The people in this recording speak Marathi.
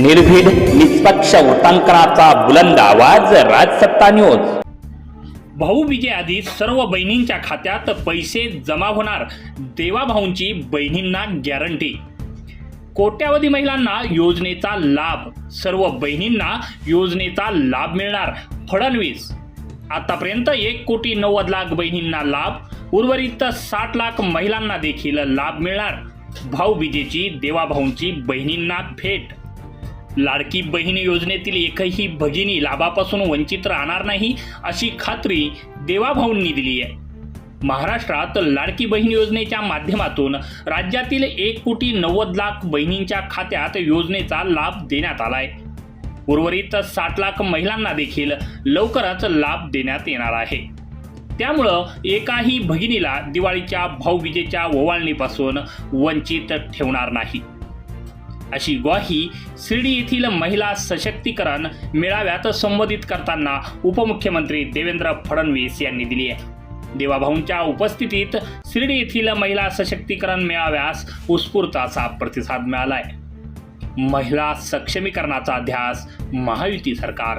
निर्भीड निष्पक्ष वृत्तांकनाचा बुलंद आवाज राजसत्ता न्यूज भाऊबीजेआधी सर्व बहिणींच्या खात्यात पैसे जमा होणार देवाभाऊंची बहिणींना गॅरंटी कोट्यावधी महिलांना योजनेचा लाभ सर्व बहिणींना योजनेचा लाभ मिळणार फडणवीस. आतापर्यंत एक कोटी नव्वद लाख बहिणींना लाभ उर्वरित साठ लाख महिलांना देखील लाभ मिळणार. भाऊबीजेची देवाभाऊंची बहिणींना भेट. लाडकी बहीण योजनेतील एकही भगिनी लाभापासून वंचित राहणार नाही अशी खात्री देवाभाऊंनी दिली आहे. महाराष्ट्रात लाडकी बहीण योजनेच्या माध्यमातून राज्यातील एक कोटी नव्वद लाख बहिणींच्या खात्यात योजनेचा लाभ देण्यात आलाय. उर्वरित साठ लाख महिलांना देखील लवकरच लाभ देण्यात येणार आहे. त्यामुळं एकाही भगिनीला दिवाळीच्या भाऊबीजेच्या ओवाळणीपासून वंचित ठेवणार नाही. अशी ग्वाही शिर्डी येथील महिला सशक्तीकरण मेळाव्यात संबोधित करताना उपमुख्यमंत्री देवेंद्र फडणवीस यांनी दिली आहे. देवाभाऊंच्या उपस्थितीत शिर्डी येथील महिला सशक्तीकरण मेळाव्यास उत्स्फूर्त असा प्रतिसाद मिळालाय. महिला सक्षमीकरणाचा ध्यास महायुती सरकार